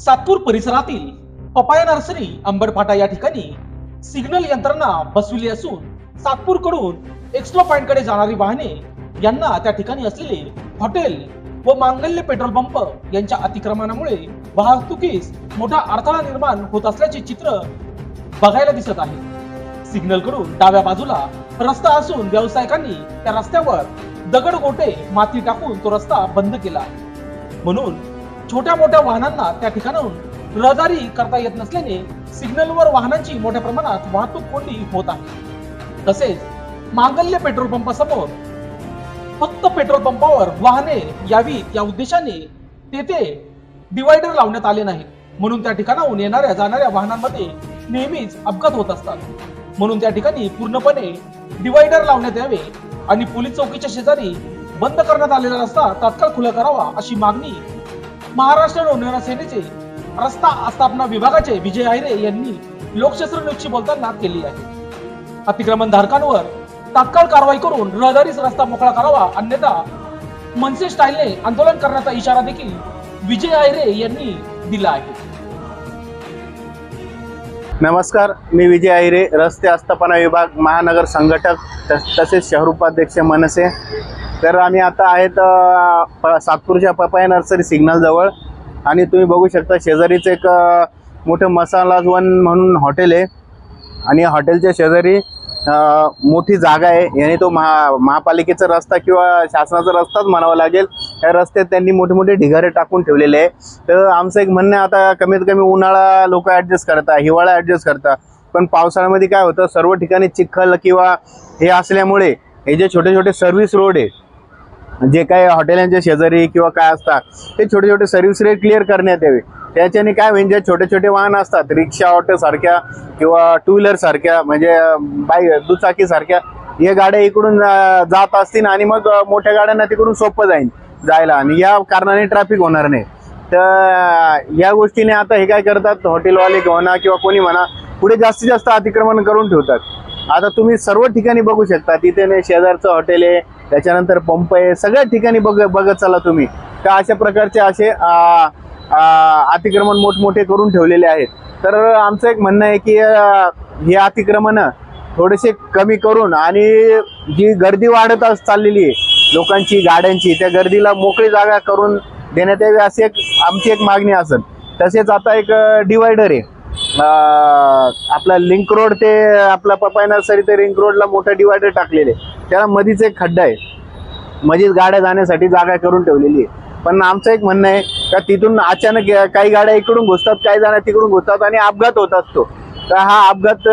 सातपूर परिसरातील papaya nursery अंबडफाटा या ठिकाणी सिग्नल यंत्रणा बसविली असून सातपूरकडून एक्स्ट्रो पॉइंटकडे जाणारी वाहने यांना त्या ठिकाणी असलेले हॉटेल व मांगल्य पेट्रोल पंप यांच्या अतिक्रमणामुळे वाहतुकीस मोठा अडथळा निर्माण होत असल्याचे चित्र बघायला दिसत आहे. सिग्नलकडून डाव्या बाजूला रस्ता असून व्यावसायिकांनी त्या रस्त्यावर दगड गोटे माती टाकून तो रस्ता बंद केला. म्हणून छोट्या मोठ्या वाहनांना त्या ठिकाणाहून रहदारी करता येत नसल्याने सिग्नलवर वाहनांची मोठ्या प्रमाणात वाहतूक कोंडी होत आहे. तसेच मांगल्य पेट्रोल पंपासमोर फक्त पेट्रोल पंपावर वाहने यावीत या उद्देशाने तेथे डिवायडर लावण्यात आले नाही. म्हणून त्या ठिकाणाहून येणाऱ्या जाणाऱ्या वाहनांमध्ये नेहमीच अपघात होत असतात. म्हणून त्या ठिकाणी पूर्णपणे डिवायडर लावण्यात यावे आणि पोलीस चौकीच्या शेजारी बंद करण्यात आलेला रस्ता तात्काळ खुला करावा अशी मागणी महाराष्ट्र नवनिर्माण सेनेचे रस्ता आस्थापना विभागाचे विजय आहिरे यांनी लोकशास्त्र न्यूजशी बोलताना केली आहे. अतिक्रमण धारकांवर तात्काळ कारवाई करून रहदारीस रस्ता मोकळा करावा अन्यथा मनसे स्टाईलने आंदोलन करण्याचा इशारा देखील विजय आहिरे यांनी दिला आहे. नमस्कार मी विजय आहिरे रस्ते आस्थापना विभाग महानगर संघटक तसेच शहर उपाध्यक्ष मनसे. तर आम्ही आता आहेत सातपूरच्या पपाया नर्सरी सिग्नल जवळ. आणि तुम्ही बघू शकता शेजारीच एक मोठं मसाला वन म्हणून हॉटेल आहे. आणि या हॉटेलच्या शेजारी मोठी जागा आहे. याने तो महा महापालिकेचा रस्ता किंवा शासनाचा रस्ताच म्हणावा लागेल. या रस्त्यात त्यांनी मोठे मोठे ढिगारे टाकून ठेवलेले आहे. तर आमचं एक म्हणणं आहे आता कमीत कमी उन्हाळा लोक ॲडजस्ट करता हिवाळा ॲडजस्ट करता. पण पावसाळ्यामध्ये काय होतं सर्व ठिकाणी चिखल किंवा हे असल्यामुळे हे जे छोटे छोटे सर्व्हिस रोड आहे जे काही हॉटेलांच्या शेजारी किंवा काय असतात ते छोटे छोटे सर्व्हिस रेट क्लिअर करण्यात यावे. त्याच्याने काय होईल जे छोटे छोटे वाहन असतात रिक्षा ऑटो सारख्या किंवा टू व्हीलर सारख्या म्हणजे बाई दुचाकी सारख्या या गाड्या इकडून जात असतील आणि मग मोठ्या गाड्यांना तिकडून सोपं जाईल जायला. आणि या कारणाने ट्रॅफिक होणार नाही. तर या गोष्टीने आता हे काय करतात हॉटेलवाले म्हणा किंवा कोणी म्हणा पुढे जास्तीत जास्त अतिक्रमण करून ठेवतात. आता तुम्ही सर्व ठिकाणी बघू शकता तिथे नाही शेजारचं हॉटेल आहे त्याच्यानंतर पंप आहे सगळ्या ठिकाणी बघ बघत चला तुम्ही. का अशा प्रकारचे असे अतिक्रमण मोठमोठे करून ठेवलेले आहेत. तर आमचं एक म्हणणं आहे की हे अतिक्रमण थोडेसे कमी करून आणि जी गर्दी वाढत अस- चाललेली आहे लोकांची गाड्यांची त्या गर्दीला मोकळी जागा करून देण्यात यावी अशी एक आमची एक मागणी असेल. तसेच आता एक डिवायडर आहे. आपला लिंक रोड ते आपला पपाय नर्सरी ते लिंक रोडला मोठा डिवायडर टाकलेले. त्याला मधीच एक खड्डा आहे. मधीच गाड्या जाण्यासाठी जागा करून ठेवलेली आहे. पण आमचं एक म्हणणं आहे का तिथून अचानक काही गाड्या इकडून घुसतात काही जाण्या तिकडून घुसतात आणि अपघात होत असतो. तर हा अपघात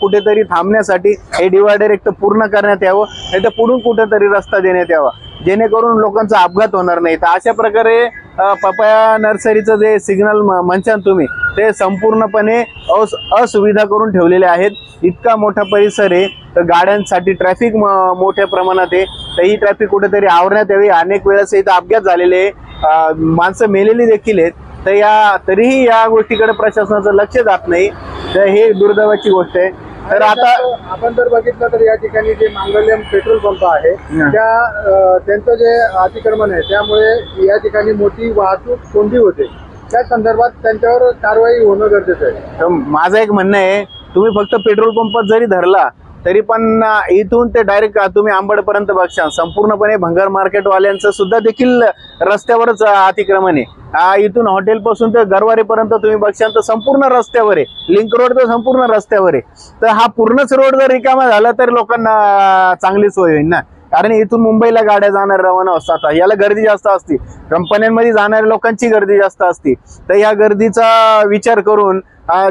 कुठेतरी थांबण्यासाठी हे डिवायडर एक तर पूर्ण करण्यात यावं नाही तर पुढून कुठेतरी रस्ता देण्यात यावा. जेणेकरून लोकांचा अपघात होणार नाही. तर अशा प्रकारे पपाया नर्सरीचं जे सिग्नल म्हणशान तुम्ही ते संपूर्णपणे अस असुविधा करून ठेवलेले आहेत. इतका मोठा परिसर आहे तर गाड्यांसाठी ट्रॅफिक मोठ्या प्रमाणात आहे. तर ही ट्रॅफिक कुठेतरी आवरण्यात यावी. अनेक वेळेस इथं अपघात झालेले आहे. माणसं मेलेली देखील आहेत. तर या तरीही या गोष्टीकडे प्रशासनाचं लक्ष जात नाही. तर हे दुर्दैवाची गोष्ट आहे. तर आता आपण जर बघितलं तर या ठिकाणी जे मांगल्यम पेट्रोल पंप आहे. त्या त्यांचं जे अतिक्रमण आहे त्यामुळे या ठिकाणी मोठी वाहतूक कोंडी होते त्या संदर्भात त्यांच्यावर कारवाई होणं गरजेचं आहे माझं एक म्हणणं आहे तुम्ही फक्त पेट्रोल पंपात जरी धरला तरी पण इथून ते डायरेक्ट तुम्ही आंबडपर्यंत बघशाल. संपूर्णपणे भंगार मार्केटवाल्यांचं सुद्धा देखील रस्त्यावरच अतिक्रमण आहे. इथून हॉटेलपासून ते गरवारीपर्यंत तुम्ही बघशाल तर संपूर्ण रस्त्यावर आहे. लिंक रोड तर संपूर्ण रस्त्यावर आहे. तर हा पूर्णच रोड जर रिकामा झाला तर लोकांना चांगली सोय होईल ना? कारण इथून मुंबईला गाड्या जाणार रवाना असतात. याला गर्दी जास्त असते. कंपन्यांमध्ये जाणाऱ्या लोकांची गर्दी जास्त असते. तर या गर्दीचा विचार करून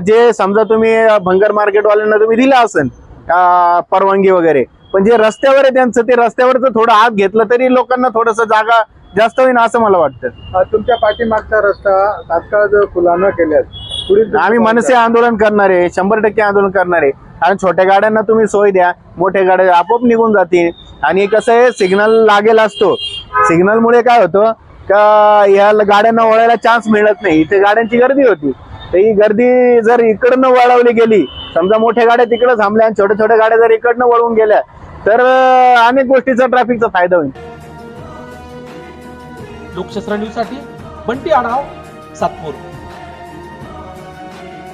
जे समजा तुम्ही भंगार मार्केटवाल्यांना तुम्ही दिला असेल परवानगी वगैरे. पण जे रस्त्यावर आहे त्यांचं ते रस्त्यावरचं थोडं आत घेतलं तरी लोकांना थोडस जागा जास्त होईल असं मला वाटतं. तुमच्या पाठीमागचा रस्ता तात्काळ जर खुला न केल्यास पुढील आम्ही मनसे आंदोलन करणार आहे शंभर टक्के आंदोलन करणार. आहे कारण छोट्या गाड्यांना तुम्ही सोय द्या मोठ्या गाड्या आपोआप निघून जातील. आणि कसं आहे सिग्नल लागेल असतो. सिग्नलमुळे काय होतं का या गाड्यांना वळायला चान्स मिळत नाही. इथे गाड्यांची गर्दी होती. तर ही गर्दी जर इकडनं वळवली गेली समजा मोठ्या गाड्या तिकडे थांबल्या आणि छोट्या छोट्या गाड्या जर इकडनं वळून गेल्या तर अनेक गोष्टीचा ट्रॅफिकचा फायदा होईल. लोकशास्त्र न्यूजसाठी बंटी आढाव सातपूर.